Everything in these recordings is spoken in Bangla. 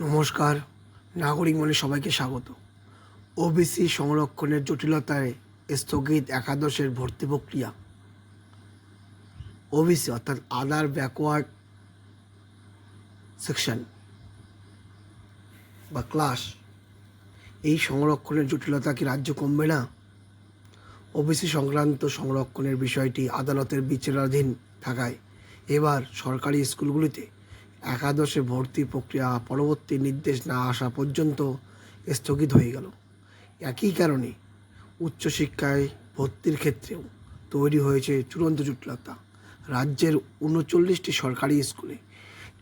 নমস্কার, নাগরিক মনে সবাইকে স্বাগত। ওবিসি সংরক্ষণের জটিলতায় স্থগিত একাদশের ভর্তি প্রক্রিয়া। ওবিসি অর্থাৎ আদার ব্যাকওয়ার্ড সেকশন বা ক্লাস এই সংরক্ষণের জটিলতা কি রাজ্য কমবে না? ওবিসি সংক্রান্ত সংরক্ষণের বিষয়টি আদালতের বিচারাধীন থাকায় এবার সরকারি স্কুলগুলিতে একাদশে ভর্তি প্রক্রিয়া পরবর্তী নির্দেশ না আসা পর্যন্ত স্থগিত হয়ে গেল। একই কারণে উচ্চশিক্ষায় ভর্তির ক্ষেত্রেও তৈরি হয়েছে চূড়ান্ত জটিলতা। রাজ্যের উনচল্লিশটি সরকারি স্কুলে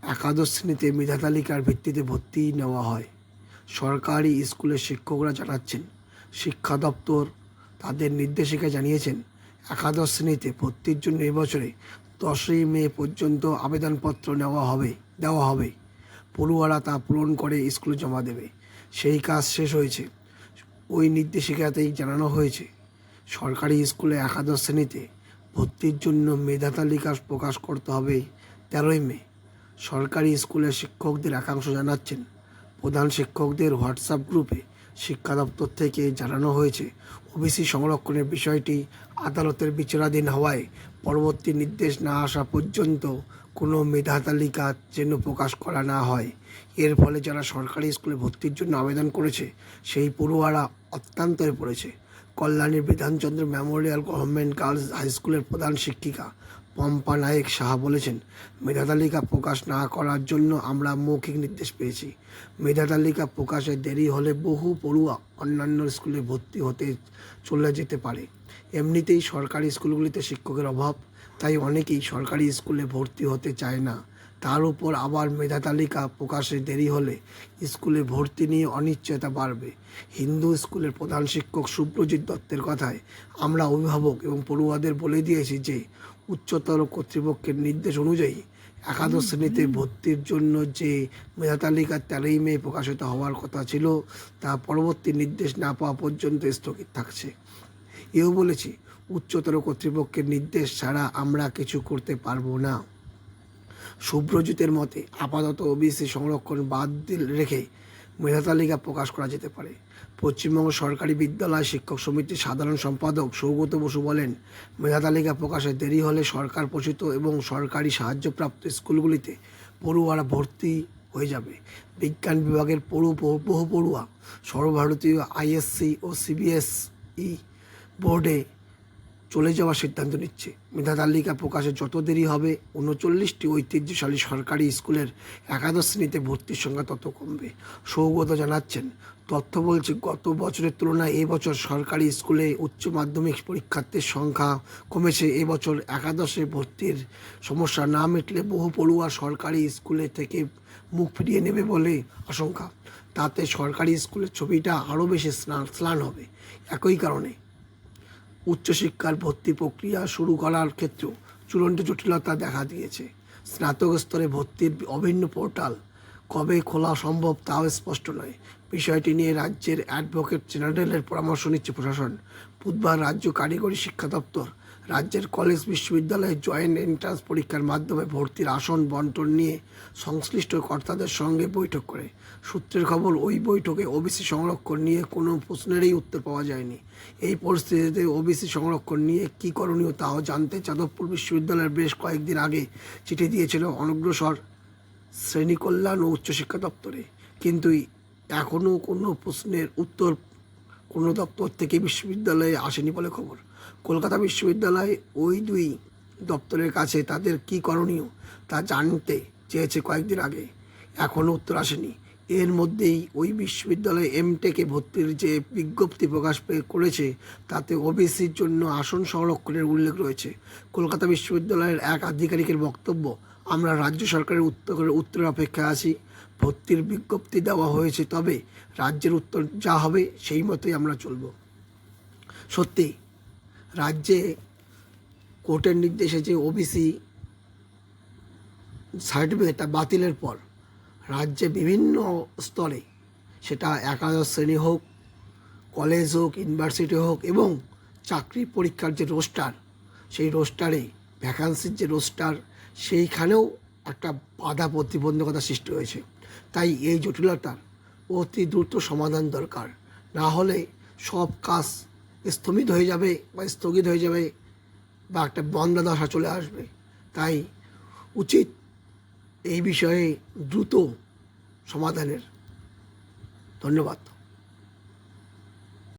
একাদশ শ্রেণীতে মেধা তালিকার ভিত্তিতে ভর্তি নেওয়া হয়। সরকারি স্কুলের শিক্ষকরা জানাচ্ছেন, শিক্ষা দপ্তর তাদের নির্দেশিকা জানিয়েছেন, একাদশ শ্রেণীতে ভর্তির জন্য এবছরে দশই মে পর্যন্ত আবেদনপত্র নেওয়া হবে। দেওয়া হবে। পড়ুয়ারা তা পূরণ করে স্কুলে জমা দেবে। সেই কাজ শেষ হয়েছে। ওই নির্দেশিকাতেই জানানো হয়েছে, সরকারি স্কুলে একাদশ শ্রেণীতে ভর্তির জন্য মেধা তালিকা প্রকাশ করতে হবে তেরোই মে। সরকারি স্কুলের শিক্ষকদের একাংশ জানাচ্ছেন, প্রধান শিক্ষকদের হোয়াটসঅ্যাপ গ্রুপে শিক্ষা দপ্তর থেকে জানানো হয়েছে, ওবিসি সংরক্ষণের বিষয়টি আদালতের বিচারাধীন হওয়ায় পরবর্তী নির্দেশ না আসা পর্যন্ত কোনো মেধা তালিকা যেন প্রকাশ করা না হয়। এর ফলে যারা সরকারি স্কুলে ভর্তির জন্য আবেদন করেছে, সেই পড়ুয়ারা অত্যান্তরে পড়েছে। কল্যাণীর Bidhan Chandra memorial government girls high স্কুলের প্রধান শিক্ষিকা পম্পা নায়েক সাহা বলেছেন, মেধা তালিকা প্রকাশ না করার জন্য আমরা মৌখিক নির্দেশ পেয়েছি। মেধা তালিকা প্রকাশে দেরি হলে বহু পড়ুয়া অন্যান্য স্কুলে ভর্তি হতে চলে যেতে পারে। এমনিতেই সরকারি স্কুলগুলিতে শিক্ষকের অভাব, তাই অনেকেই সরকারি স্কুলে ভর্তি হতে চায় না। তার উপর আবার মেধা তালিকা প্রকাশে দেরি হলে স্কুলে ভর্তি নিয়ে অনিশ্চয়তা বাড়বে। হিন্দু স্কুলের প্রধান শিক্ষক সুব্রজিৎ দত্তের কথায় আমরা অভিভাবক এবং পড়ুয়াদের বলে দিয়েছি যে, উচ্চতর কর্তৃপক্ষের নির্দেশ অনুযায়ী একাদশ শ্রেণীতে ভর্তির জন্য যে মেধা তালিকা তেরোই মে প্রকাশিত হওয়ার কথা ছিল, তা পরবর্তী নির্দেশ না পাওয়া পর্যন্ত স্থগিত থাকছে। এও বলেছি, উচ্চতর কর্তৃপক্ষের নির্দেশ ছাড়া আমরা কিছু করতে পারব না। শুভ্রজিতের মতে আপাতত ওবিসি সংরক্ষণ বাদ রেখে মেধা তালিকা প্রকাশ করা যেতে পারে। পশ্চিমবঙ্গ সরকারি বিদ্যালয় শিক্ষক সমিতির সাধারণ সম্পাদক সৌগত বসু বলেন, মেধা তালিকা প্রকাশে দেরি হলে সরকার পোষিত এবং সরকারি সাহায্যপ্রাপ্ত স্কুলগুলিতে পড়ুয়ারা ভর্তি হয়ে যাবে। বিজ্ঞান বিভাগের পড়ু বহু পড়ুয়া সর্বভারতীয় আইএসসি ও সিবিএসই বোর্ডে চলে যাওয়ার সিদ্ধান্ত নিচ্ছে। মেধা তালিকা প্রকাশে যত দেরি হবে, উনচল্লিশটি ঐতিহ্যশালী সরকারি স্কুলের একাদশ শ্রেণীতে ভর্তির সংখ্যা তত কমবে। সৌগত জানাচ্ছেন, তথ্য বলছে গত বছরের তুলনায় এবছর সরকারি স্কুলে উচ্চ মাধ্যমিক পরীক্ষার্থীর সংখ্যা কমেছে। এবছর একাদশে ভর্তির সমস্যা না মিটলে বহু পড়ুয়া সরকারি স্কুলে থেকে মুখ ফিরিয়ে নেবে বলে আশঙ্কা। তাতে সরকারি স্কুলের ছবিটা আরও বেশি স্নান স্নান হবে। একই কারণে উচ্চশিক্ষার ভর্তি প্রক্রিয়া শুরু করার ক্ষেত্রেও চূড়ান্ত জটিলতা দেখা দিয়েছে। স্নাতক স্তরে ভর্তির অভিন্ন পোর্টাল কবে খোলা সম্ভব তাও স্পষ্ট নয়। বিষয়টি নিয়ে রাজ্যের অ্যাডভোকেট জেনারেলের পরামর্শ নিচ্ছে প্রশাসন। বুধবার রাজ্য কারিগরি শিক্ষা দপ্তর রাজ্যের কলেজ বিশ্ববিদ্যালয়ে জয়েন্ট এন্ট্রান্স পরীক্ষার মাধ্যমে ভর্তির আসন বন্টন নিয়ে সংশ্লিষ্ট কর্তাদের সঙ্গে বৈঠক করে। সূত্রের খবর, ওই বৈঠকে ওবিসি সংরক্ষণ নিয়ে কোনো প্রশ্নেরই উত্তর পাওয়া যায়নি। এই পরিস্থিতিতে ওবিসি সংরক্ষণ নিয়ে কী করণীয় তাও জানতে যাদবপুর বিশ্ববিদ্যালয়ের বেশ কয়েকদিন আগে চিঠি দিয়েছিল অনগ্রসর শ্রেণি কল্যাণ ও উচ্চশিক্ষা দপ্তরে। কিন্তু এখনও কোনো প্রশ্নের উত্তর কোনো দপ্তর থেকে বিশ্ববিদ্যালয়ে আসেনি বলে খবর। কলকাতা বিশ্ববিদ্যালয় ওই দুই দপ্তরের কাছে তাদের কী করণীয় তা জানতে চেয়েছে কয়েকদিন আগে। এখনও উত্তর আসেনি। এর মধ্যেই ওই বিশ্ববিদ্যালয়ে এমটেকে ভর্তির যে বিজ্ঞপ্তি প্রকাশ করেছে, তাতে ওবিসির জন্য আসন সংরক্ষণের উল্লেখ রয়েছে। কলকাতা বিশ্ববিদ্যালয়ের এক আধিকারিকের বক্তব্য, আমরা রাজ্য সরকারের উত্তরের উত্তরের অপেক্ষায় আছি। ভর্তির বিজ্ঞপ্তি দেওয়া হয়েছে তবে রাজ্যের উত্তর যা হবে সেই মতোই আমরা চলব। সত্যি রাজ্যে কোর্টের নির্দেশে যে ওবিসি সার্টিফিকেটটা বাতিলের পর রাজ্যে বিভিন্ন স্তরে সেটা একাদশ শ্রেণি হোক, কলেজ হোক, ইউনিভার্সিটি হোক এবং চাকরি পরীক্ষার যে রোস্টার, সেই রোস্টারে ভ্যাকান্সির যে রোস্টার, সেইখানেও একটা বাধা প্রতিবন্ধকতা সৃষ্টি হয়েছে। তাই এই জটিলতার অতি দ্রুত সমাধান দরকার। না হলে সব কাজ স্থগিত হয়ে যাবে বা স্থগিত হয়ে যাবে বা একটা বন্ধা দশা চলে আসবে। তাই উচিত এই বিষয়ে দ্রুত সমাধানের। ধন্যবাদ।